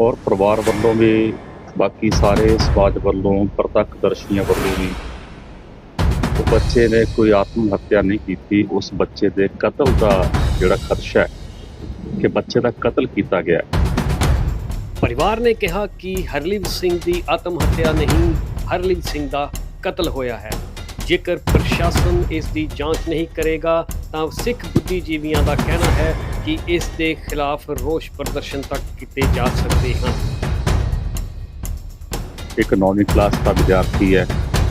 ਔਰ ਪਰਿਵਾਰ ਵੱਲੋਂ ਵੀ, ਬਾਕੀ ਸਾਰੇ ਸਮਾਜ ਵੱਲੋਂ ਪ੍ਰਤੱਖ ਦਰਸ਼ੀਆਂ ਵੱਲੋਂ ਵੀ। ਉਹ ਬੱਚੇ ਨੇ ਕੋਈ ਆਤਮ ਹੱਤਿਆ ਨਹੀਂ ਕੀਤੀ, ਉਸ ਬੱਚੇ ਦੇ ਕਤਲ ਦਾ ਜਿਹੜਾ ਖਦਸ਼ਾ ਹੈ, ਕਿ ਬੱਚੇ ਦਾ ਕਤਲ ਕੀਤਾ ਗਿਆ ਹੈ। ਪਰਿਵਾਰ ਨੇ ਕਿਹਾ ਕਿ ਹਰਲਿਵ ਸਿੰਘ ਦੀ ਆਤਮ ਹੱਤਿਆ ਨਹੀਂ ਹਰਲਿਵ ਸਿੰਘ ਦਾ ਕਤਲ ਹੋਇਆ ਹੈ। ਜੇਕਰ ਪ੍ਰਸ਼ਾਸਨ ਇਸ ਦੀ ਜਾਂਚ ਨਹੀਂ ਕਰੇਗਾ, ਤਾਂ ਸਿੱਖ ਬੁੱਧੀਜੀਵੀਆਂ ਦਾ ਕਹਿਣਾ ਹੈ ਕਿ ਇਸ ਦੇ ਖਿਲਾਫ ਰੋਸ ਪ੍ਰਦਰਸ਼ਨ ਤੱਕ ਕੀਤੇ ਜਾ ਸਕਦੇ ਹਨ। ਇੱਕ ਨੌਵੀਂ ਕਲਾਸ ਦਾ ਵਿਦਿਆਰਥੀ ਹੈ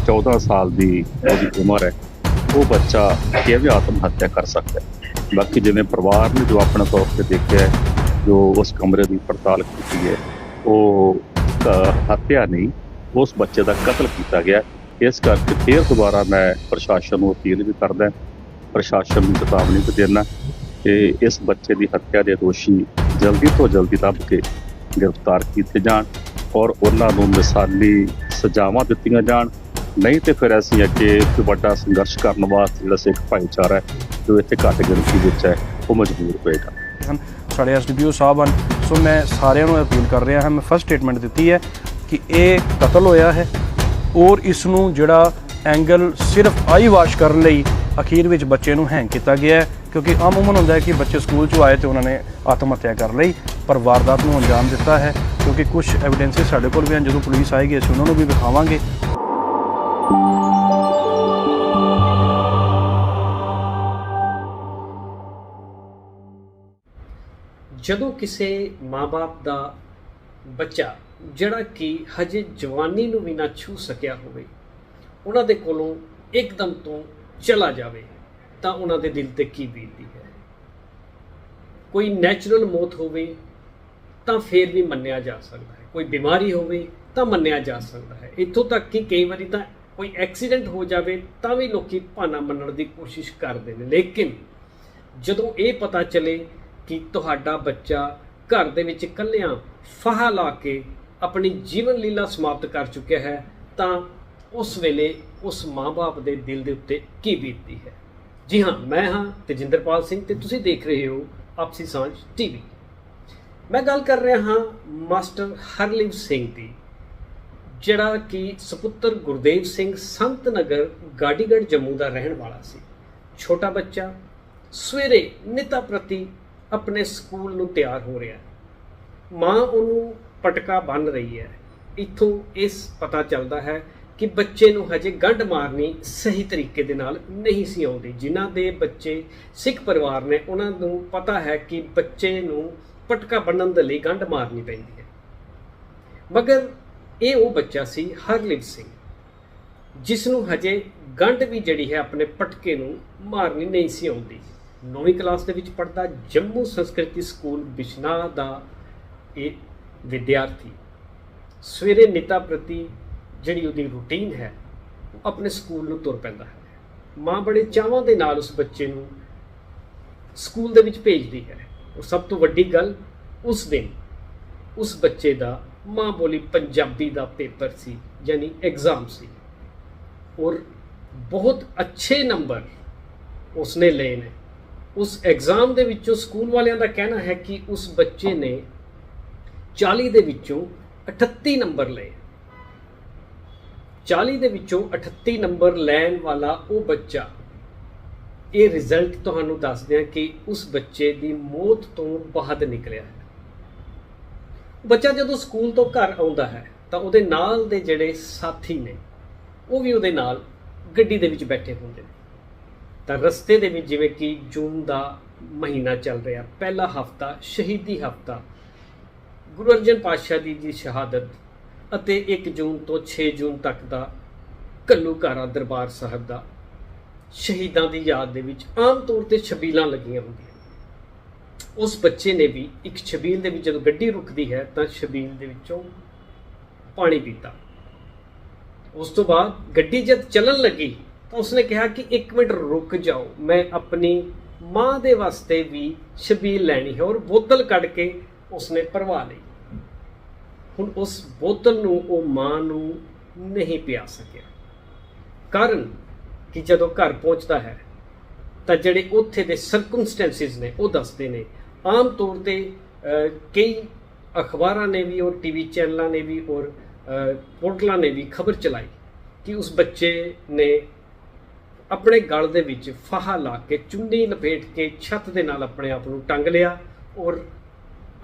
14 ਸਾਲ ਦੀ ਉਹਦੀ ਉਮਰ ਹੈ। ਉਹ ਬੱਚਾ ਕਿਵੇਂ ਆਤਮ ਹੱਤਿਆ ਕਰ ਸਕਦਾ ਹੈ? ਬਾਕੀ ਜਿਵੇਂ ਪਰਿਵਾਰ ਨੇ ਜੋ ਆਪਣੇ ਤੌਰ ਤੇ ਦੇਖਿਆ ਜੋ ਉਸ ਕਮਰੇ ਦੀ ਪੜਤਾਲ ਕੀਤੀ ਹੈ, ਉਹ ਹੱਤਿਆ ਨਹੀਂ, ਉਸ ਬੱਚੇ ਦਾ ਕਤਲ ਕੀਤਾ ਗਿਆ ਇਸ ਕਰਕੇ ਫਿਰ ਦੁਬਾਰਾ ਮੈਂ ਪ੍ਰਸ਼ਾਸਨ ਨੂੰ ਅਪੀਲ ਵੀ ਕਰਦਾ, ਪ੍ਰਸ਼ਾਸਨ ਨੂੰ ਚੇਤਾਵਨੀ ਵੀ ਦੇਣਾ ਕਿ ਇਸ ਬੱਚੇ ਦੀ ਹੱਤਿਆ ਦੇ ਦੋਸ਼ੀ ਜਲਦੀ ਤੋਂ ਜਲਦੀ ਲੱਭ ਕੇ ਗ੍ਰਿਫਤਾਰ ਕੀਤੇ ਜਾਣ ਔਰ ਉਹਨਾਂ ਨੂੰ ਮਿਸਾਲੀ ਸਜ਼ਾਵਾਂ ਦਿੱਤੀਆਂ ਜਾਣ। ਨਹੀਂ ਤੇ ਫਿਰ ਅਸੀਂ ਅੱਗੇ ਵੱਡਾ ਸੰਘਰਸ਼ ਕਰਨ ਵਾਸਤੇ ਜਿਹੜਾ ਸਿੱਖ ਭਾਈਚਾਰਾ ਹੈ, ਜੋ ਇੱਥੇ ਘੱਟ ਗਿਣਤੀ ਵਿੱਚ ਹੈ, ਉਹ ਮਜਬੂਰ ਹੋਏਗਾ। ਹਨ, ਸਾਡੇ ਐਸਡੀਪੀਓ ਸਾਹਿਬ ਹਨ, ਸੋ ਮੈਂ ਸਾਰਿਆਂ ਨੂੰ ਅਪੀਲ ਕਰ ਰਿਹਾ ਹਾਂ, ਮੈਂ ਫਸਟ ਸਟੇਟਮੈਂਟ ਦਿੱਤੀ ਹੈ ਕਿ ਇਹ ਕਤਲ ਹੋਇਆ ਹੈ ਔਰ ਇਸ ਨੂੰ ਜਿਹੜਾ ਐਂਗਲ ਸਿਰਫ ਆਈ ਵਾਸ਼ ਕਰਨ ਲਈ ਅਖੀਰ ਵਿੱਚ ਬੱਚੇ ਨੂੰ ਹੈਂਗ ਕੀਤਾ ਗਿਆ ਹੈ, ਕਿਉਂਕਿ ਆਮੂਮਨ ਹੁੰਦਾ ਹੈ ਕਿ ਬੱਚੇ ਸਕੂਲ 'ਚੋਂ ਆਏ ਤੇ ਉਹਨਾਂ ਨੇ ਆਤਮ ਹੱਤਿਆ ਕਰ ਲਈ, ਪਰ ਵਾਰਦਾਤ ਨੂੰ ਅੰਜਾਮ ਦਿੱਤਾ ਹੈ, ਕਿਉਂਕਿ ਕੁਝ ਐਵੀਡੈਂਸਸ ਸਾਡੇ ਕੋਲ ਵੀ ਹਨ, ਜਦੋਂ ਪੁਲਿਸ ਆਏਗੀ ਅਸੀਂ ਉਹਨਾਂ ਨੂੰ ਵੀ ਵਿਖਾਵਾਂਗੇ। ਜਦੋਂ ਕਿਸੇ ਮਾਪੇ ਦਾ ਬੱਚਾ ਜਿਹੜਾ ਕਿ ਹਜੇ ਜਵਾਨੀ ਨੂੰ ਵੀ ਨਾ ਛੂ ਸਕਿਆ ਹੋਵੇ, ਉਹਨਾਂ ਦੇ ਕੋਲੋਂ ਇੱਕਦਮ ਤੋਂ ਚਲਾ ਜਾਵੇ, ਤਾਂ ਉਹਨਾਂ ਦੇ ਦਿਲ ਤੇ ਕੀ ਬੀਤਦੀ ਹੈ? ਕੋਈ ਨੈਚੁਰਲ ਮੌਤ ਹੋਵੇ, ਤਾਂ ਫੇਰ ਵੀ ਮੰਨਿਆ ਜਾ ਸਕਦਾ ਹੈ। ਕੋਈ ਬਿਮਾਰੀ ਹੋਵੇ, ਤਾਂ ਮੰਨਿਆ ਜਾ ਸਕਦਾ ਹੈ। ਇੱਥੋਂ ਤੱਕ ਕਿ ਕਈ ਵਾਰੀ ਤਾਂ ਕੋਈ ਐਕਸੀਡੈਂਟ ਹੋ ਜਾਵੇ, ਤਾਂ ਵੀ ਲੋਕੀ ਭਾਨਾ ਮੰਨਣ ਦੀ ਕੋਸ਼ਿਸ਼ ਕਰਦੇ ਨੇ। ਲੇਕਿਨ ਜਦੋਂ ਇਹ ਪਤਾ ਚਲੇ ਕਿ ਤੁਹਾਡਾ ਬੱਚਾ ਘਰ ਦੇ ਵਿੱਚ ਇਕੱਲਿਆਂ ਫਾਹਾ ਲਾ ਕੇ ਆਪਣੀ ਜੀਵਨ ਲੀਲਾ ਸਮਾਪਤ ਕਰ ਚੁੱਕਿਆ ਹੈ, ਤਾਂ ਉਸ ਵੇਲੇ ਉਸ ਮਾਂ-ਬਾਪ ਦੇ ਦਿਲ ਦੇ ਉੱਤੇ ਕੀ ਬੀਤਦੀ ਹੈ? ਜੀ ਹਾਂ, ਮੈਂ ਹਾਂ ਤੇਜਿੰਦਰਪਾਲ ਸਿੰਘ ਤੇ ਤੁਸੀਂ ਦੇਖ ਰਹੇ ਹੋ ਆਪਸੀ ਸਾਂਝ ਟੀਵੀ। ਮੈਂ ਗੱਲ ਕਰ ਰਿਹਾ ਹਾਂ ਮਾਸਟਰ ਹਰਲਿੰਗ ਸਿੰਘ ਦੀ, ਜਿਹੜਾ ਕਿ ਸੁਪੁੱਤਰ ਗੁਰਦੇਵ ਸਿੰਘ ਸੰਤ ਨਗਰ ਗਾਡੀਗੜ੍ਹ ਜੰਮੂ ਦਾ ਰਹਿਣ ਵਾਲਾ ਸੀ। ਛੋਟਾ ਬੱਚਾ, ਸਵੇਰੇ ਨਿਤਾ ਪ੍ਰਤੀ ਆਪਣੇ ਸਕੂਲ ਨੂੰ ਤਿਆਰ ਹੋ ਰਿਹਾ ਮਾਂ ਉਹਨੂੰ ਪਟਕਾ ਬੰਨ ਰਹੀ ਹੈ। ਇੱਥੋਂ ਇਸ ਪਤਾ ਚੱਲਦਾ ਹੈ ਕਿ ਬੱਚੇ ਨੂੰ ਹਜੇ ਗੰਢ ਮਾਰਨੀ ਸਹੀ ਤਰੀਕੇ ਦੇ ਨਾਲ ਨਹੀਂ ਸੀ ਆਉਂਦੀ। ਜਿਨ੍ਹਾਂ ਦੇ ਬੱਚੇ ਸਿੱਖ ਪਰਿਵਾਰ ਨੇ, ਉਹਨਾਂ ਨੂੰ ਪਤਾ ਹੈ ਕਿ ਬੱਚੇ ਨੂੰ ਪਟਕਾ ਬੰਨਣ ਦੇ ਲਈ ਗੰਢ ਮਾਰਨੀ ਪੈਂਦੀ ਹੈ। ਮਗਰ ਇਹ ਉਹ ਬੱਚਾ ਸੀ ਹਰਲਿਵ ਸਿੰਘ, ਜਿਸ ਨੂੰ ਹਜੇ ਗੰਢ ਵੀ ਜਿਹੜੀ ਹੈ ਆਪਣੇ ਪਟਕੇ ਨੂੰ ਮਾਰਨੀ ਨਹੀਂ ਸੀ ਆਉਂਦੀ। ਨੌਵੀਂ ਕਲਾਸ ਦੇ ਵਿੱਚ ਪੜਦਾ ਜੰਮੂ ਸੰਸਕ੍ਰਿਤੀ ਸਕੂਲ ਬਿਸ਼ਨਾ ਦਾ ਇਹ ਵਿਦਿਆਰਥੀ, ਸਵੇਰੇ ਨਿਤਾ ਪ੍ਰਤੀ ਜਿਹੜੀ ਉਹਦੀ ਰੁਟੀਨ ਹੈ, ਉਹ ਆਪਣੇ ਸਕੂਲ ਨੂੰ ਤੁਰ ਪੈਂਦਾ ਹੈ। ਮਾਂ ਬੜੇ ਚਾਵਾਂ ਦੇ ਨਾਲ ਉਸ ਬੱਚੇ ਨੂੰ ਸਕੂਲ ਦੇ ਵਿੱਚ ਭੇਜਦੀ ਹੈ। ਉਹ ਸਭ ਤੋਂ ਵੱਡੀ ਗੱਲ ਉਸ ਦਿਨ ਉਸ ਬੱਚੇ ਦਾ ਮਾਂ ਬੋਲੀ ਪੰਜਾਬੀ ਦਾ ਪੇਪਰ ਸੀ, ਯਾਨੀ ਐਗਜ਼ਾਮ ਸੀ। ਔਰ ਬਹੁਤ ਅੱਛੇ ਨੰਬਰ ਉਸਨੇ ਲਏ ਨੇ। ਉਸ ਐਗਜ਼ਾਮ ਦੇ ਵਿੱਚੋਂ ਸਕੂਲ ਵਾਲਿਆਂ ਦਾ ਕਹਿਣਾ ਹੈ ਕਿ ਉਸ ਬੱਚੇ ਨੇ 40 ਦੇ ਵਿੱਚੋਂ 38 ਨੰਬਰ ਲਏ। 40 ਦੇ ਵਿੱਚੋਂ 38 ਨੰਬਰ ਲੈਣ ਵਾਲਾ ਉਹ ਬੱਚਾ, ਇਹ ਰਿਜ਼ਲਟ ਤੁਹਾਨੂੰ ਦੱਸਦੇ ਹਾਂ ਕਿ ਉਸ ਬੱਚੇ ਦੀ ਮੌਤ ਤੋਂ ਬਾਅਦ ਨਿਕਲਿਆ ਹੈ। ਬੱਚਾ ਜਦੋਂ ਸਕੂਲ ਤੋਂ ਘਰ ਆਉਂਦਾ ਹੈ, ਤਾਂ ਉਹਦੇ ਨਾਲ ਦੇ ਜਿਹੜੇ ਸਾਥੀ ਨੇ, ਉਹ ਵੀ ਉਹਦੇ ਨਾਲ ਗੱਡੀ ਦੇ ਵਿੱਚ ਬੈਠੇ ਹੁੰਦੇ ਨੇ। ਤਾਂ ਰਸਤੇ ਦੇ ਵਿੱਚ ਜਿਵੇਂ ਕਿ ਜੂਨ ਦਾ ਮਹੀਨਾ ਚੱਲ ਰਿਹਾ, ਪਹਿਲਾ ਹਫਤਾ, ਸ਼ਹੀਦੀ ਹਫਤਾ ਗੁਰੂ ਅਰਜਨ ਪਾਤਸ਼ਾਹ ਦੀ ਜੀ ਸ਼ਹਾਦਤ ਅਤੇ 1 ਜੂਨ ਤੋਂ 6 ਜੂਨ ਤੱਕ ਦਾ ਘੱਲੂਘਾਰਾ ਦਰਬਾਰ ਸਾਹਿਬ ਦਾ ਸ਼ਹੀਦਾਂ ਦੀ ਯਾਦ ਦੇ ਵਿੱਚ ਆਮ ਤੌਰ ਤੇ ਛਬੀਲਾਂ ਲੱਗੀਆਂ ਹੁੰਦੀਆਂ ਉਸ ਬੱਚੇ ਨੇ ਵੀ ਇੱਕ ਛਬੀਲ ਦੇ ਵਿੱਚ ਜਦੋਂ ਗੱਡੀ ਰੁਕਦੀ ਹੈ ਤਾਂ ਛਬੀਲ ਦੇ ਵਿੱਚੋਂ ਪਾਣੀ ਪੀਤਾ। ਉਸ ਤੋਂ ਬਾਅਦ ਗੱਡੀ ਜਦ ਚੱਲਣ ਲੱਗੀ ਤਾਂ ਉਸਨੇ ਕਿਹਾ ਕਿ 1 ਮਿੰਟ ਰੁਕ ਜਾਓ, ਮੈਂ ਆਪਣੀ ਮਾਂ ਦੇ ਵਾਸਤੇ ਵੀ ਛਬੀਲ ਲੈਣੀ ਹੈ ਔਰ ਬੋਤਲ ਕੱਢ ਕੇ ਉਸਨੇ ਭਰਵਾ ਲਈ। ਹੁਣ ਉਸ ਬੋਤਲ ਨੂੰ, ਉਹ ਮਾਂ ਨੂੰ ਨਹੀਂ ਪਿਆ ਸਕਿਆ। ਕਾਰਨ ਕਿ ਜਦੋਂ ਘਰ ਪਹੁੰਚਦਾ ਹੈ, ਤਾਂ ਜਿਹੜੇ ਉੱਥੇ ਦੇ ਸਰਕਮਸਟੈਂਸਿਸ ਨੇ, ਉਹ ਦੱਸਦੇ ਨੇ। ਆਮ ਤੌਰ ਤੇ ਕਈ ਅਖਬਾਰਾਂ ਨੇ ਵੀ ਔਰ ਟੀਵੀ ਚੈਨਲਾਂ ਨੇ ਵੀ ਔਰ ਪੋਰਟਲਾਂ ਨੇ ਵੀ ਖਬਰ ਚਲਾਈ ਕਿ ਉਸ ਬੱਚੇ ਨੇ ਆਪਣੇ ਗਲ ਦੇ ਵਿੱਚ ਫਾਹਾ ਲਾ ਕੇ ਚੁੰਨੀ ਲਪੇਟ ਕੇ ਛੱਤ ਦੇ ਨਾਲ ਆਪਣੇ ਆਪ ਨੂੰ ਟੰਗ ਲਿਆ ਔਰ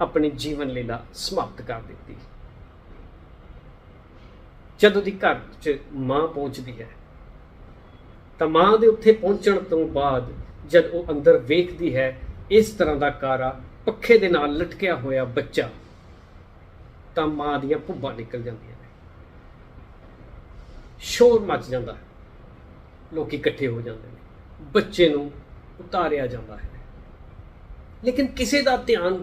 ਆਪਣੀ ਜੀਵਨ ਲੀਲਾ ਸਮਾਪਤ ਕਰ ਦਿੱਤੀ। ਜਦੋਂ ਦੀ ਘਰ 'ਚ ਮਾਂ ਪਹੁੰਚਦੀ ਹੈ, ਤਾਂ ਮਾਂ ਦੇ ਉੱਥੇ ਪਹੁੰਚਣ ਤੋਂ ਬਾਅਦ ਜਦ ਉਹ ਅੰਦਰ ਵੇਖਦੀ ਹੈ, ਇਸ ਤਰ੍ਹਾਂ ਦਾ ਕਾਰਾ ਪੱਖੇ ਦੇ ਨਾਲ ਲਟਕਿਆ ਹੋਇਆ ਬੱਚਾ, ਤਾਂ ਮਾਂ ਦੀਆਂ ਭੁੱਬਾਂ ਨਿਕਲ ਜਾਂਦੀਆਂ ਨੇ। ਸ਼ੋਰ ਮਚ ਜਾਂਦਾ ਹੈ। ਲੋਕੀ ਇਕੱਠੇ ਹੋ ਜਾਂਦੇ ਨੇ। ਬੱਚੇ ਨੂੰ ਉਤਾਰਿਆ ਜਾਂਦਾ ਹੈ। ਲੇਕਿਨ ਕਿਸੇ ਦਾ ਧਿਆਨ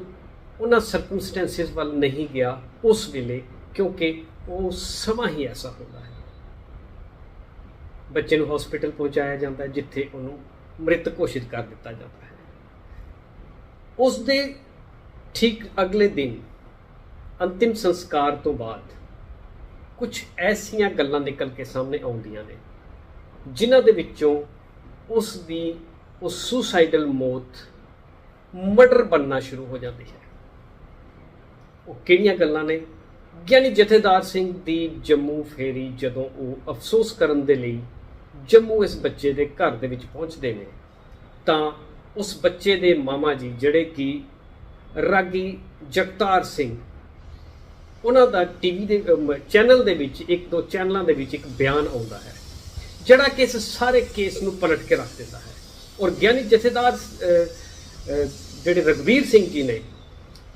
ਉਹਨਾਂ ਸਰਕਮਸਟੈਂਸਸ ਵੱਲ ਨਹੀਂ ਗਿਆ ਉਸ ਵੇਲੇ, ਕਿਉਂਕਿ ਉਹ ਸਮਾਂ ਹੀ ਐਸਾ ਹੁੰਦਾ ਹੈ। ਬੱਚੇ ਨੂੰ ਹਸਪੀਟਲ ਪਹੁੰਚਾਇਆ ਜਾਂਦਾ ਹੈ, ਜਿੱਥੇ ਉਹਨੂੰ ਮ੍ਰਿਤ ਘੋਸ਼ਿਤ ਕਰ ਦਿੱਤਾ ਜਾਂਦਾ ਹੈ। ਉਸ ਦੇ ਠੀਕ ਅਗਲੇ ਦਿਨ, ਅੰਤਿਮ ਸੰਸਕਾਰ ਤੋਂ ਬਾਅਦ ਕੁਝ ਐਸੀਆਂ ਗੱਲਾਂ ਨਿਕਲ ਕੇ ਸਾਹਮਣੇ ਆਉਂਦੀਆਂ ਨੇ, ਜਿਨ੍ਹਾਂ ਦੇ ਵਿੱਚੋਂ ਉਸ ਦੀ ਉਹ ਸੁਸਾਈਡਲ ਮੌਤ ਮਰਡਰ ਬਣਨਾ ਸ਼ੁਰੂ ਹੋ ਜਾਂਦੀ ਹੈ। ਉਹ ਕਿਹੜੀਆਂ ਗੱਲਾਂ ਨੇ? ਗਿਆਨੀ ਜਥੇਦਾਰ ਸਿੰਘ ਦੀ ਜੰਮੂ ਫੇਰੀ ਜਦੋਂ ਉਹ ਅਫਸੋਸ ਕਰਨ ਦੇ ਲਈ ਜੰਮੂ ਇਸ ਬੱਚੇ ਦੇ ਘਰ ਦੇ ਵਿੱਚ ਪਹੁੰਚਦੇ ਨੇ, ਤਾਂ ਉਸ ਬੱਚੇ ਦੇ ਮਾਮਾ ਜੀ, ਜਿਹੜੇ ਕਿ ਰਾਗੀ ਜਗਤਾਰ ਸਿੰਘ, ਉਹਨਾਂ ਦਾ ਟੀਵੀ ਦੇ ਚੈਨਲ ਦੇ ਵਿੱਚ ਇੱਕ ਦੋ ਚੈਨਲਾਂ ਦੇ ਵਿੱਚ ਇੱਕ ਬਿਆਨ ਆਉਂਦਾ ਹੈ, ਜਿਹੜਾ ਕਿ ਇਸ ਸਾਰੇ ਕੇਸ ਨੂੰ ਪਲਟ ਕੇ ਰੱਖ ਦਿੰਦਾ ਹੈ। ਔਰ ਗਿਆਨੀ ਜਥੇਦਾਰ ਜਿਹੜੇ ਰਗਵੀਰ ਸਿੰਘ ਜੀ ਨੇ,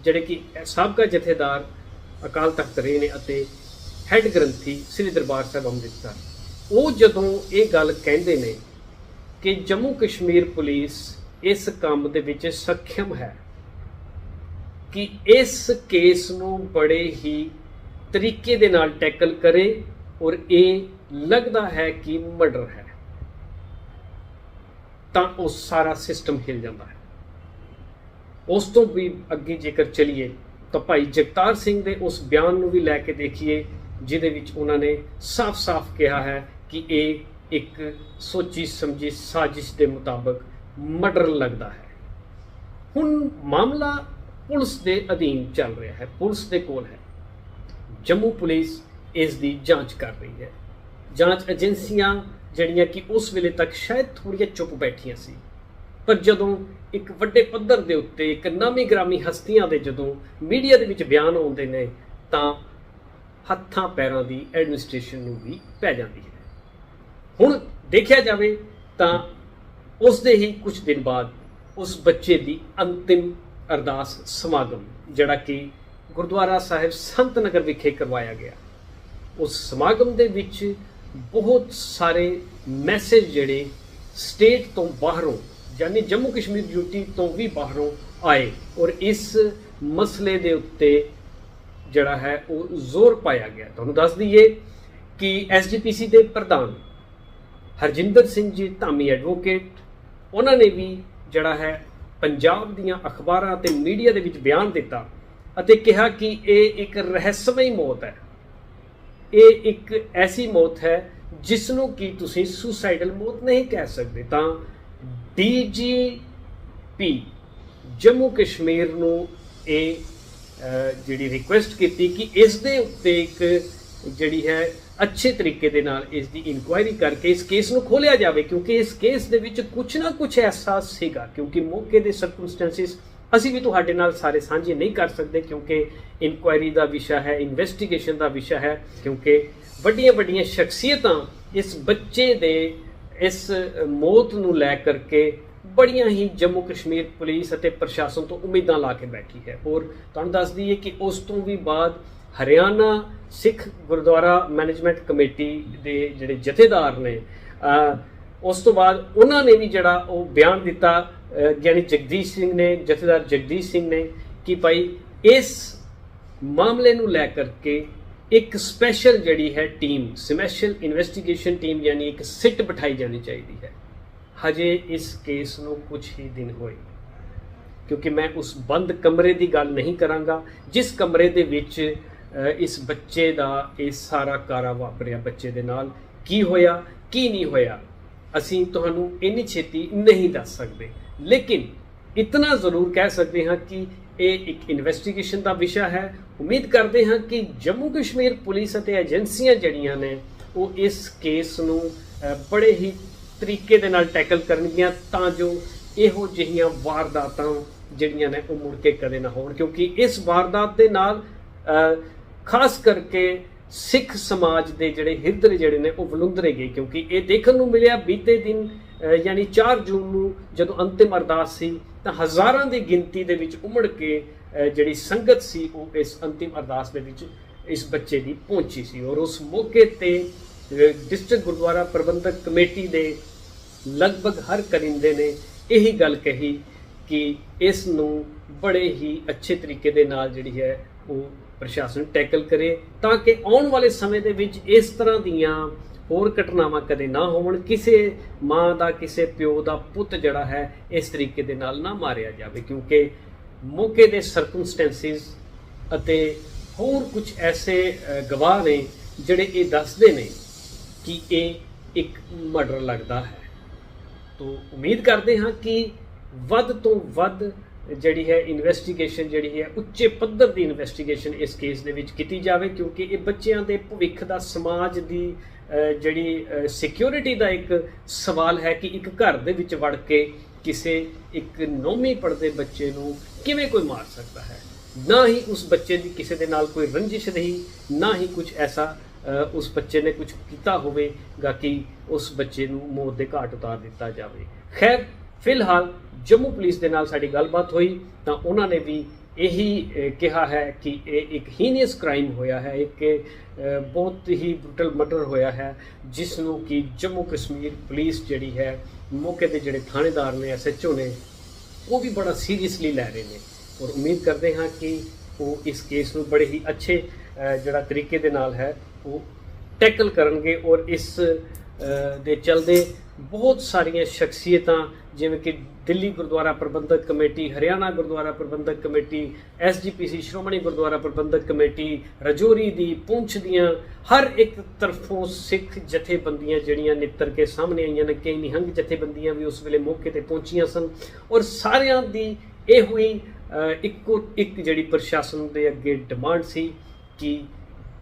ਜਿਹੜੇ ਕਿ ਸਾਬਕਾ ਜਥੇਦਾਰ ਅਕਾਲ ਤਖਤ ਰਹੇ ਨੇ ਅਤੇ ਹੈੱਡ ਗ੍ਰੰਥੀ ਸ੍ਰੀ ਦਰਬਾਰ ਸਾਹਿਬ ਅੰਮ੍ਰਿਤਸਰ ਉਹ ਜਦੋਂ ਇਹ ਗੱਲ ਕਹਿੰਦੇ ਨੇ ਕਿ ਜੰਮੂ ਕਸ਼ਮੀਰ ਪੁਲਿਸ ਇਸ ਕੰਮ ਦੇ ਵਿੱਚ ਸક્ષਮ ਹੈ ਕਿ ਇਸ ਕੇਸ ਨੂੰ ਬੜੇ ਹੀ ਤਰੀਕੇ ਦੇ ਨਾਲ ਟੈਕਲ ਕਰੇ ਔਰ ਇਹ ਲੱਗਦਾ ਹੈ ਕਿ ਮਰਡਰ ਹੈ, ਤਾਂ ਉਹ ਸਾਰਾ ਸਿਸਟਮ ਹਿਲ ਜਾਂਦਾ ਹੈ। ਉਸ ਤੋਂ ਵੀ ਅੱਗੇ ਜੇਕਰ ਚਲੀਏ ਤਾਂ ਭਾਈ ਜਗਤਾਰ ਸਿੰਘ ਦੇ ਉਸ ਬਿਆਨ ਨੂੰ ਵੀ ਲੈ ਕੇ ਦੇਖੀਏ, ਜਿਹਦੇ ਵਿੱਚ ਉਹਨਾਂ ਨੇ ਸਾਫ਼-ਸਾਫ਼ ਕਿਹਾ ਹੈ ਕਿ ਇਹ ਇੱਕ ਸੋਚੀ ਸਮਝੀ ਸਾਜ਼ਿਸ਼ ਦੇ ਮੁਤਾਬਕ ਮਰਡਰ ਲੱਗਦਾ ਹੈ। ਹੁਣ ਮਾਮਲਾ ਪੁਲਿਸ ਦੇ ਅਧੀਨ ਚੱਲ ਰਿਹਾ ਹੈ, ਪੁਲਿਸ ਦੇ ਕੋਲ ਹੈ। ਜੰਮੂ ਪੁਲਿਸ ਇਸ ਦੀ ਜਾਂਚ ਕਰ ਰਹੀ ਹੈ। ਜਾਂਚ ਏਜੰਸੀਆਂ ਜਿਹੜੀਆਂ ਕਿ ਉਸ ਵੇਲੇ ਤੱਕ ਸ਼ਾਇਦ ਥੋੜੀਆਂ ਚੁੱਪ ਬੈਠੀਆਂ ਸੀ ਪਰ ਜਦੋਂ ਇੱਕ ਵੱਡੇ ਪੱਧਰ ਦੇ ਉੱਤੇ ਇੱਕ ਨਾਮੀ ਗ੍ਰਾਮੀ ਹਸਤੀਆਂ ਦੇ ਜਦੋਂ ਮੀਡੀਆ ਦੇ ਵਿੱਚ ਬਿਆਨ ਆਉਂਦੇ ਨੇ, ਤਾਂ ਹੱਥਾਂ ਪੈਰਾਂ ਦੀ ਐਡਮਿਨਿਸਟ੍ਰੇਸ਼ਨ ਨੂੰ ਵੀ ਪੈ ਜਾਂਦੀ ਹੈ। ਹੁਣ ਦੇਖਿਆ ਜਾਵੇ ਤਾਂ ਉਸ ਦੇ ਹੀ ਕੁਝ ਦਿਨ ਬਾਅਦ ਉਸ ਬੱਚੇ ਦੀ ਅੰਤਿਮ ਅਰਦਾਸ ਸਮਾਗਮ, ਜਿਹੜਾ ਕਿ ਗੁਰਦੁਆਰਾ ਸਾਹਿਬ ਸੰਤ ਨਗਰ ਵਿਖੇ ਕਰਵਾਇਆ ਗਿਆ। ਉਸ ਸਮਾਗਮ ਦੇ ਵਿੱਚ ਬਹੁਤ ਸਾਰੇ ਮੈਸੇਜ ਜਿਹੜੇ ਸਟੇਟ ਤੋਂ ਬਾਹਰੋਂ ਯਾਨੀ ਜੰਮੂ ਕਸ਼ਮੀਰ ਡਿਊਟੀ ਤੋਂ ਵੀ ਬਾਹਰੋਂ ਆਏ ਔਰ ਇਸ ਮਸਲੇ ਦੇ ਉੱਤੇ ਜਿਹੜਾ ਹੈ ਉਹ ਜ਼ੋਰ ਪਾਇਆ ਗਿਆ। ਤੁਹਾਨੂੰ ਦੱਸ ਦਈਏ ਕਿ ਐਸਜੀਪੀਸੀ ਦੇ ਪ੍ਰਧਾਨ ਹਰਜਿੰਦਰ ਸਿੰਘ ਜੀ ਧਾਮੀ ਐਡਵੋਕੇਟ, ਉਹਨਾਂ ਨੇ ਵੀ ਜਿਹੜਾ ਹੈ ਪੰਜਾਬ ਦੀਆਂ ਅਖਬਾਰਾਂ ਅਤੇ ਮੀਡੀਆ ਦੇ ਵਿੱਚ ਬਿਆਨ ਦਿੱਤਾ ਅਤੇ ਕਿਹਾ ਕਿ ਇਹ ਇੱਕ ਰਹੱਸਮਈ ਮੌਤ ਹੈ। ਇਹ ਇੱਕ ਐਸੀ ਮੌਤ ਹੈ ਜਿਸ ਨੂੰ ਕਿ ਤੁਸੀਂ ਸੁਸਾਈਡਲ ਮੌਤ ਨਹੀਂ ਕਹਿ ਸਕਦੇ। ਤਾਂ ਡੀਜੀਪੀ ਜੰਮੂ ਕਸ਼ਮੀਰ ਨੂੰ ਇਹ ਜਿਹੜੀ ਰਿਕੁਐਸਟ ਕੀਤੀ ਕਿ ਇਸ ਦੇ ਉੱਤੇ ਇੱਕ ਜਿਹੜੀ ਹੈ, ਅੱਛੇ ਤਰੀਕੇ ਦੇ ਨਾਲ ਇਸ ਦੀ ਇਨਕੁਆਇਰੀ ਕਰਕੇ ਇਸ ਕੇਸ ਨੂੰ ਖੋਲਿਆ ਜਾਵੇ, ਕਿਉਂਕਿ ਇਸ ਕੇਸ ਦੇ ਵਿੱਚ ਕੁਝ ਨਾ ਕੁਝ ਐਸਾ ਸੀਗਾ, ਕਿਉਂਕਿ ਮੌਕੇ ਦੇ ਸਰਕਮਸਟੈਂਸਿਸ ਅਸੀਂ ਵੀ ਤੁਹਾਡੇ ਨਾਲ ਸਾਰੇ ਸਾਂਝੇ ਨਹੀਂ ਕਰ ਸਕਦੇ, ਕਿਉਂਕਿ ਇਨਕੁਆਇਰੀ ਦਾ ਵਿਸ਼ਾ ਹੈ ਇਨਵੈਸਟੀਗੇਸ਼ਨ ਦਾ ਵਿਸ਼ਾ ਹੈ, ਕਿਉਂਕਿ ਵੱਡੀਆਂ ਵੱਡੀਆਂ ਸ਼ਖਸੀਅਤਾਂ ਇਸ ਬੱਚੇ ਦੇ ਇਸ ਮੌਤ ਨੂੰ ਲੈ ਕਰਕੇ ਬੜੀਆਂ ਹੀ ਜੰਮੂ ਕਸ਼ਮੀਰ ਪੁਲਿਸ ਅਤੇ ਪ੍ਰਸ਼ਾਸਨ ਤੋਂ ਉਮੀਦਾਂ ਲਾ ਕੇ ਬੈਠੀ ਹੈ। ਔਰ ਤੁਹਾਨੂੰ ਦੱਸ ਦਈਏ ਕਿ ਉਸ ਤੋਂ ਵੀ ਬਾਅਦ ਹਰਿਆਣਾ ਸਿੱਖ ਗੁਰਦੁਆਰਾ ਮੈਨੇਜਮੈਂਟ ਕਮੇਟੀ ਦੇ ਜਿਹੜੇ ਜਥੇਦਾਰ ਨੇ ਉਸ ਤੋਂ ਬਾਅਦ ਉਹਨਾਂ ਨੇ ਵੀ ਜਿਹੜਾ ਉਹ ਬਿਆਨ ਦਿੱਤਾ ਅਹ, ਜਗਦੀਸ਼ ਸਿੰਘ ਨੇ ਜਥੇਦਾਰ ਜਗਦੀਸ਼ ਸਿੰਘ ਨੇ ਕਿ ਭਾਈ ਇਸ ਮਾਮਲੇ ਨੂੰ ਲੈ ਕਰਕੇ ਇੱਕ ਸਪੈਸ਼ਲ ਜਿਹੜੀ ਹੈ ਟੀਮ, ਸਪੈਸ਼ਲ ਇਨਵੈਸਟੀਗੇਸ਼ਨ ਟੀਮ ਯਾਨੀ ਇੱਕ ਸਿੱਟ ਬਿਠਾਈ ਜਾਣੀ ਚਾਹੀਦੀ ਹੈ। ਹਜੇ ਇਸ ਕੇਸ ਨੂੰ ਕੁਝ ਹੀ ਦਿਨ ਹੋਏ। ਕਿਉਂਕਿ ਮੈਂ ਉਸ ਬੰਦ ਕਮਰੇ ਦੀ ਗੱਲ ਨਹੀਂ ਕਰਾਂਗਾ, ਜਿਸ ਕਮਰੇ ਦੇ ਵਿੱਚ ਇਸ ਬੱਚੇ ਦਾ ਇਹ ਸਾਰਾ ਕਾਰਾ ਵਾਪਰਿਆ ਬੱਚੇ ਦੇ ਨਾਲ। ਕੀ ਹੋਇਆ, ਕੀ ਨਹੀਂ ਹੋਇਆ, ਅਸੀਂ ਤੁਹਾਨੂੰ ਇੰਨੀ ਛੇਤੀ ਨਹੀਂ ਦੱਸ ਸਕਦੇ। ਲੇਕਿਨ ਇਤਨਾ ਜ਼ਰੂਰ ਕਹਿ ਸਕਦੇ ਹਾਂ ਕਿ ਇਹ ਇੱਕ ਇਨਵੈਸਟੀਗੇਸ਼ਨ ਦਾ ਵਿਸ਼ਾ ਹੈ। ਉਮੀਦ ਕਰਦੇ ਹਾਂ ਕਿ ਜੰਮੂ ਕਸ਼ਮੀਰ ਪੁਲਿਸ ਅਤੇ ਏਜੰਸੀਆਂ ਜਿਹੜੀਆਂ ਨੇ, ਉਹ ਇਸ ਕੇਸ ਨੂੰ ਬੜੇ ਹੀ ਤਰੀਕੇ ਦੇ ਨਾਲ ਟੈਕਲ ਕਰਨਗੀਆਂ ਤਾਂ ਜੋ ਇਹੋ ਜਿਹੀਆਂ ਵਾਰਦਾਤਾਂ ਜਿਹੜੀਆਂ ਨੇ ਉਹ ਮੁੜ ਕੇ ਕਦੇ ਨਾ ਹੋਣ। ਕਿਉਂਕਿ ਇਸ ਵਾਰਦਾਤ ਦੇ ਨਾਲ ਖਾਸ ਕਰਕੇ ਸਿੱਖ ਸਮਾਜ ਦੇ ਜਿਹੜੇ ਹਿਰਦੇ ਜਿਹੜੇ ਨੇ, ਉਹ ਵਲੁੰਦਰੇ ਗਏ। ਕਿਉਂਕਿ ਇਹ ਦੇਖਣ ਨੂੰ ਮਿਲਿਆ, ਬੀਤੇ ਦਿਨ ਯਾਨੀ 4 ਜੂਨ ਨੂੰ ਜਦੋਂ ਅੰਤਿਮ ਅਰਦਾਸ ਸੀ, ਤਾਂ ਹਜ਼ਾਰਾਂ ਦੀ ਗਿਣਤੀ ਦੇ ਵਿੱਚ ਉਮੜ ਕੇ ਜਿਹੜੀ ਸੰਗਤ ਸੀ, ਉਹ ਇਸ ਅੰਤਿਮ ਅਰਦਾਸ ਦੇ ਵਿੱਚ ਇਸ ਬੱਚੇ ਦੀ ਪਹੁੰਚੀ ਸੀ ਔਰ ਉਸ ਮੌਕੇ ਤੇ ਡਿਸਟ੍ਰਿਕਟ ਗੁਰਦੁਆਰਾ ਪ੍ਰਬੰਧਕ ਕਮੇਟੀ ਦੇ ਲਗਭਗ ਹਰ ਕਰਿੰਦੇ ਨੇ ਇਹੀ ਗੱਲ ਕਹੀ ਕਿ ਇਸ ਨੂੰ ਬੜੇ ਹੀ ਅੱਛੇ ਤਰੀਕੇ ਦੇ ਨਾਲ ਜਿਹੜੀ ਹੈ ਉਹ ਪ੍ਰਸ਼ਾਸਨ ਟੈਕਲ ਕਰੇ, ਤਾਂ ਕਿ ਆਉਣ ਵਾਲੇ ਸਮੇਂ ਦੇ ਵਿੱਚ ਇਸ ਤਰ੍ਹਾਂ ਦੀਆਂ ਹੋਰ ਘਟਨਾਵਾਂ ਕਦੇ ਨਾ ਹੋਣ ਕਿਸੇ ਮਾਂ ਦਾ, ਕਿਸੇ ਪਿਓ ਦਾ ਪੁੱਤ ਜਿਹੜਾ ਹੈ, ਇਸ ਤਰੀਕੇ ਦੇ ਨਾਲ ਨਾ ਮਾਰਿਆ ਜਾਵੇ, ਕਿਉਂਕਿ ਮੌਕੇ ਦੇ ਸਰਕਮਸਟੈਂਸਿਸ ਅਤੇ ਹੋਰ ਕੁਝ ਐਸੇ ਗਵਾਹ ਨੇ ਜਿਹੜੇ ਇਹ ਦੱਸਦੇ ਨੇ ਕਿ ਇਹ ਇੱਕ ਮਰਡਰ ਲੱਗਦਾ ਹੈ। ਤੋ ਉਮੀਦ ਕਰਦੇ ਹਾਂ ਕਿ ਵੱਧ ਤੋਂ ਵੱਧ ਜਿਹੜੀ ਹੈ ਇਨਵੈਸਟੀਗੇਸ਼ਨ ਜਿਹੜੀ ਹੈ, ਉੱਚੇ ਪੱਧਰ ਦੀ ਇਨਵੈਸਟੀਗੇਸ਼ਨ ਇਸ ਕੇਸ ਦੇ ਵਿੱਚ ਕੀਤੀ ਜਾਵੇ, ਕਿਉਂਕਿ ਇਹ ਬੱਚਿਆਂ ਦੇ ਭਵਿੱਖ ਦਾ ਸਮਾਜ ਦੀ ਜਿਹੜੀ ਸਿਕਿਉਰਿਟੀ ਦਾ ਇੱਕ ਸਵਾਲ ਹੈ ਕਿ ਇੱਕ ਘਰ ਦੇ ਵਿੱਚ ਵੜ ਕੇ ਕਿਸੇ ਇੱਕ ਨੌਵੀਂ ਪੜ੍ਹਦੇ ਬੱਚੇ ਨੂੰ ਕਿਵੇਂ ਕੋਈ ਮਾਰ ਸਕਦਾ ਹੈ? ਨਾ ਹੀ ਉਸ ਬੱਚੇ ਦੀ ਕਿਸੇ ਦੇ ਨਾਲ ਕੋਈ ਰੰਜਿਸ਼ ਰਹੀ, ਨਾ ਹੀ ਕੁਝ ਐਸਾ ਉਸ ਬੱਚੇ ਨੇ ਕੁਝ ਕੀਤਾ ਹੋਵੇਗਾ ਕਿ ਉਸ ਬੱਚੇ ਨੂੰ ਮੌਤ ਦੇ ਘਾਟ ਉਤਾਰ ਦਿੱਤਾ ਜਾਵੇ। ਖੈਰ, ਫਿਲਹਾਲ ਜੰਮੂ ਪੁਲਿਸ ਦੇ ਨਾਲ ਸਾਡੀ ਗੱਲਬਾਤ ਹੋਈ ਤਾਂ ਉਹਨਾਂ ਨੇ ਵੀ ਇਹੀ ਕਿਹਾ ਹੈ ਕਿ ਇਹ ਇੱਕ ਹੀਨੀਅਸ ਕ੍ਰਾਈਮ ਹੋਇਆ ਹੈ, ਇੱਕ ਬਹੁਤ ਹੀ ਬ੍ਰੂਟਲ ਮਰਡਰ ਹੋਇਆ ਹੈ ਜਿਸ ਨੂੰ ਕਿ ਜੰਮੂ ਕਸ਼ਮੀਰ ਪੁਲਿਸ ਜਿਹੜੀ ਹੈ, ਮੌਕੇ ਦੇ ਜਿਹੜੇ ਥਾਣੇਦਾਰ ਨੇ ਐਸਐਚਓ ਨੇ, ਉਹ ਵੀ ਬੜਾ ਸੀਰੀਅਸਲੀ ਲੈ ਰਹੇ ਨੇ। ਔਰ ਉਮੀਦ ਕਰਦੇ ਹਾਂ ਕਿ ਉਹ ਇਸ ਕੇਸ ਨੂੰ ਬੜੇ ਹੀ ਅੱਛੇ ਜਿਹੜਾ ਤਰੀਕੇ ਦੇ ਨਾਲ ਹੈ, ਉਹ ਟੈਕਲ ਕਰਨਗੇ ਔਰ ਇਸ ਦੇ ਚਲਦੇ ਬਹੁਤ ਸਾਰੀਆਂ ਸ਼ਖਸੀਅਤਾਂ, ਜਿਵੇਂ ਕਿ Delhi Gurdwara Prabandhak committee, Haryana Gurdwara Prabandhak committee SGPC Shiromani Gurdwara Prabandhak committee, Rajouri ਦੀ ਪੁੰਛ ਦੀਆਂ ਹਰ ਇੱਕ ਤਰਫੋਂ ਸਿੱਖ ਜਥੇਬੰਦੀਆਂ ਜਿਹੜੀਆਂ ਨਿੱਤਰ ਕੇ ਸਾਹਮਣੇ ਆਈਆਂ ਨੇ, ਕਈ ਨਿਹੰਗ ਜਥੇਬੰਦੀਆਂ ਵੀ ਉਸ ਵੇਲੇ ਮੌਕੇ ਤੇ ਪਹੁੰਚੀਆਂ ਸਨ ਔਰ ਸਾਰਿਆਂ ਦੀ ਇਹ ਹੋਈ ਇੱਕੋ ਇੱਕ ਜਿਹੜੀ ਪ੍ਰਸ਼ਾਸਨ ਦੇ ਅੱਗੇ ਡਿਮਾਂਡ ਸੀ ਕਿ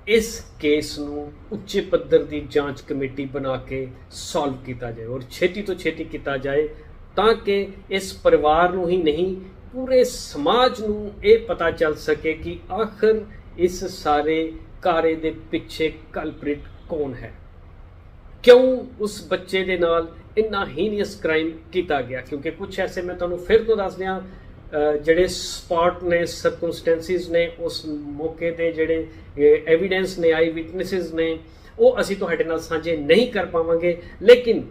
ਇਸ ਕੇਸ ਨੂੰ ਉੱਚੇ ਪੱਧਰ ਦੀ ਜਾਂਚ ਕਮੇਟੀ ਬਣਾ ਕੇ ਸੋਲਵ ਕੀਤਾ ਜਾਏ ਔਰ ਛੇਤੀ ਤੋਂ ਛੇਤੀ ਕੀਤਾ ਜਾਏ ਤਾਂ ਕਿ ਇਸ ਪਰਿਵਾਰ ਨੂੰ ਹੀ ਨਹੀਂ, ਪੂਰੇ ਸਮਾਜ ਨੂੰ ਇਹ ਪਤਾ ਚੱਲ ਸਕੇ ਕਿ ਆਖਰ ਇਸ ਸਾਰੇ ਕਾਰੇ ਦੇ ਪਿੱਛੇ ਕਲਪ੍ਰਿਟ ਕੌਣ ਹੈ। ਕਿਉਂ ਉਸ ਬੱਚੇ ਦੇ ਨਾਲ ਇੰਨਾ ਹੀਨੀਅਸ ਕ੍ਰਾਈਮ ਕੀਤਾ ਗਿਆ? ਕਿਉਂਕਿ ਕੁਝ ਐਸੇ ਮੈਂ ਤੁਹਾਨੂੰ ਫਿਰ ਤੋਂ ਦੱਸ ਦਿਆਂ ਜਿਹੜੇ ਸਪੌਟ ਨੇ ਸਰਕਮਸਟੈਂਸਿਸ ਨੇ, ਉਸ ਮੌਕੇ 'ਤੇ ਜਿਹੜੇ ਐਵੀਡੈਂਸ ਨੇ ਆਈ ਵਿਟਨੈਸਸ ਨੇ, ਉਹ ਅਸੀਂ ਤੁਹਾਡੇ ਨਾਲ ਸਾਂਝੇ ਨਹੀਂ ਕਰ ਪਾਵਾਂਗੇ। ਲੇਕਿਨ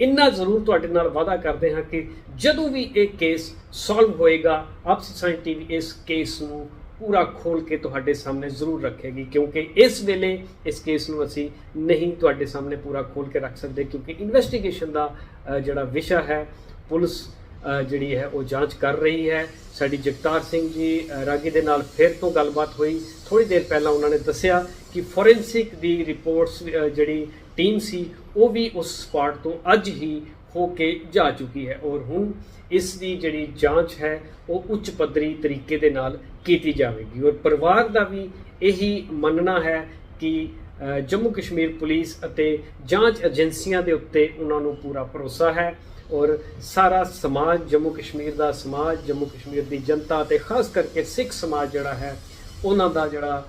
ਇੰਨਾ ਜ਼ਰੂਰ ਤੁਹਾਡੇ ਨਾਲ ਵਾਅਦਾ ਕਰਦੇ ਹਾਂ ਕਿ ਜਦੋਂ ਵੀ ਇਹ ਕੇਸ ਸੋਲਵ ਹੋਏਗਾ ਆਪਸੀ ਸਾਇੰਸ ਟੀਵੀ ਇਸ ਕੇਸ ਨੂੰ ਪੂਰਾ ਖੋਲ ਕੇ ਤੁਹਾਡੇ ਸਾਹਮਣੇ ਜ਼ਰੂਰ ਰੱਖੇਗੀ, ਕਿਉਂਕਿ ਇਸ ਵੇਲੇ ਇਸ ਕੇਸ ਨੂੰ ਅਸੀਂ ਨਹੀਂ ਤੁਹਾਡੇ ਸਾਹਮਣੇ ਪੂਰਾ ਖੋਲ ਕੇ ਰੱਖ ਸਕਦੇ, ਕਿਉਂਕਿ ਇਨਵੈਸਟੀਗੇਸ਼ਨ ਦਾ ਜਿਹੜਾ ਵਿਸ਼ਾ ਹੈ, ਪੁਲਿਸ ਜਿਹੜੀ ਹੈ, ਉਹ ਜਾਂਚ ਕਰ ਰਹੀ ਹੈ। ਸਾਡੀ ਜਗਤਾਰ ਸਿੰਘ ਜੀ ਰਾਗੀ ਦੇ ਨਾਲ ਫਿਰ ਤੋਂ ਗੱਲਬਾਤ ਹੋਈ। ਥੋੜੀ ਦੇਰ ਪਹਿਲਾਂ ਉਹਨਾਂ ਨੇ ਦੱਸਿਆ ਕਿ ਫੋਰੈਂਸਿਕ ਦੀ ਰਿਪੋਰਟਸ ਜਿਹੜੀ ਟੀਮ ਸੀ, ਉਹ ਵੀ ਉਸ ਸਪਾਟ ਤੋਂ ਅੱਜ ਹੀ ਹੋ ਕੇ ਜਾ ਚੁੱਕੀ ਹੈ ਔਰ ਹੁਣ ਇਸ ਦੀ ਜਿਹੜੀ ਜਾਂਚ ਹੈ, ਉਹ ਉੱਚ ਪੱਧਰੀ ਤਰੀਕੇ ਦੇ ਨਾਲ ਕੀਤੀ ਜਾਵੇਗੀ। ਔਰ ਪਰਿਵਾਰ ਦਾ ਵੀ ਇਹੀ ਮੰਨਣਾ ਹੈ ਕਿ ਜੰਮੂ ਕਸ਼ਮੀਰ ਪੁਲਿਸ ਅਤੇ ਜਾਂਚ ਏਜੰਸੀਆਂ ਦੇ ਉੱਤੇ ਉਹਨਾਂ ਨੂੰ ਪੂਰਾ ਭਰੋਸਾ ਹੈ। ਔਰ ਸਾਰਾ ਸਮਾਜ ਜੰਮੂ ਕਸ਼ਮੀਰ ਦਾ ਸਮਾਜ, ਜੰਮੂ ਕਸ਼ਮੀਰ ਦੀ ਜਨਤਾ ਤੇ ਖਾਸ ਕਰਕੇ ਸਿੱਖ ਸਮਾਜ ਜਿਹੜਾ ਹੈ, ਉਹਨਾਂ ਦਾ ਜਿਹੜਾ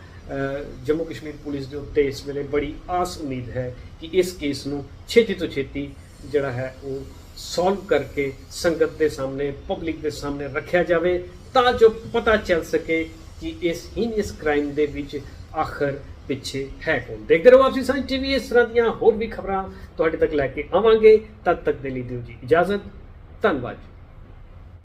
ਜੰਮੂ ਕਸ਼ਮੀਰ ਪੁਲਿਸ ਦੇ ਉੱਤੇ ਇਸ ਵੇਲੇ ਬੜੀ ਆਸ ਉਮੀਦ ਹੈ ਕਿ ਇਸ ਕੇਸ ਨੂੰ ਛੇਤੀ ਤੋਂ ਛੇਤੀ ਜਿਹੜਾ ਹੈ ਉਹ ਸੋਲਵ ਕਰਕੇ ਸੰਗਤ ਦੇ ਸਾਹਮਣੇ ਪਬਲਿਕ ਦੇ ਸਾਹਮਣੇ ਰੱਖਿਆ ਜਾਵੇ ਤਾਂ ਜੋ ਪਤਾ ਚੱਲ ਸਕੇ ਕਿ ਇਸ ਹੀਨੀਅਸ ਕ੍ਰਾਈਮ ਦੇ ਵਿੱਚ ਆਖਰ ਪਿੱਛੇ ਹੈ ਕੌਣ? ਦੇਖਦੇ ਰਹੋ ਆਪਸੀ ਸਾਂਝ ਟੀਵੀ, ਇਸ ਤਰ੍ਹਾਂ ਦੀਆਂ ਹੋਰ ਵੀ ਖਬਰਾਂ ਤੁਹਾਡੇ ਤੱਕ ਲੈ ਕੇ ਆਵਾਂਗੇ। ਤਦ ਤੱਕ ਦੇ ਲਈ ਦਿਓ ਜੀ ਇਜਾਜ਼ਤ। ਧੰਨਵਾਦ